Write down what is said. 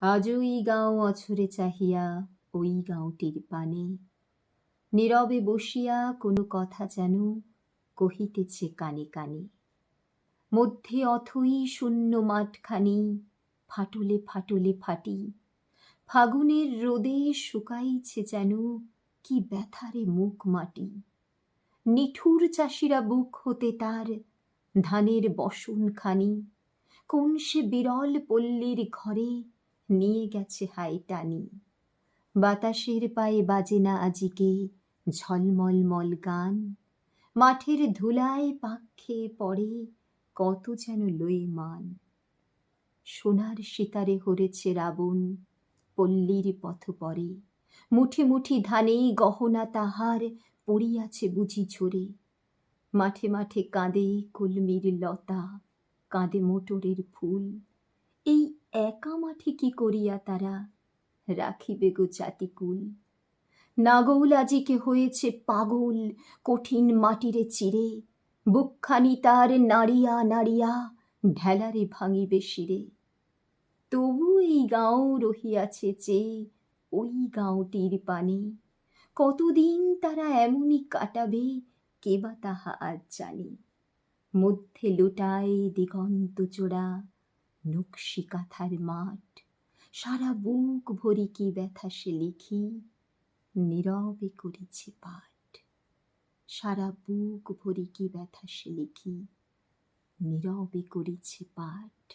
আজ ওই গাঁও অছরে চাহিয়া ওই গাঁওটির পানে। নীরবে বসিয়া কোনো কথা যেন কহিতেছে কানে কানে। মধ্যে অথই শূন্য মাঠখানি, ফাটলে ফাটলে ফাটি। ফাগুনের রোদে শুকাইছে যেন কি ব্যথারে মুখ মাটি। নিঠুর চাষিরা বুক হতে তার ধানের বসনখানি। কোন সে বিরল পল্লীর ঘরে নিয়ে গেছে হাই টানি। বাতাসের পায়ে বাজে না আজিকে ঝলমল মল গান। মাঠের ধুলায় পাক খেয়ে পড়ে কত যেন লয়ে মান সোনার সিতারে হরেছে রাবণ, পল্লীর পথ পরে। মুঠি মুঠি ধানেই গহনা তাহার পড়িয়াছে বুঝি ঝরে। মাঠে মাঠে কাঁদে কুলমির লতা, কাঁদে মোটরের ফুল। এই একা মাঠে কি করিয়া তারা রাখিবে গো জাতিকুল। নাগৌল আজিকে হয়েছে পাগল, কঠিন মাটিরে চিরে। বুকখানি তার নাড়িয়া নাড়িয়া ঢেলারে ভাঙিবে শিরে। তবু এই গাঁও রহিয়াছে যে ওই গাঁওটির পানে। কতদিন তারা এমনই কাটাবে কেবা তাহা আজ জানে। মধ্যে লুটায় দিগন্ত চোরা নকশি কাঁথার মাঠ, সারা বুক ভরি কি ব্যথা সে লিখি, নীরবে করেছে পাঠ। সারা বুক ভরি কি ব্যথা সে লিখি, নীরবে করেছে পাঠ।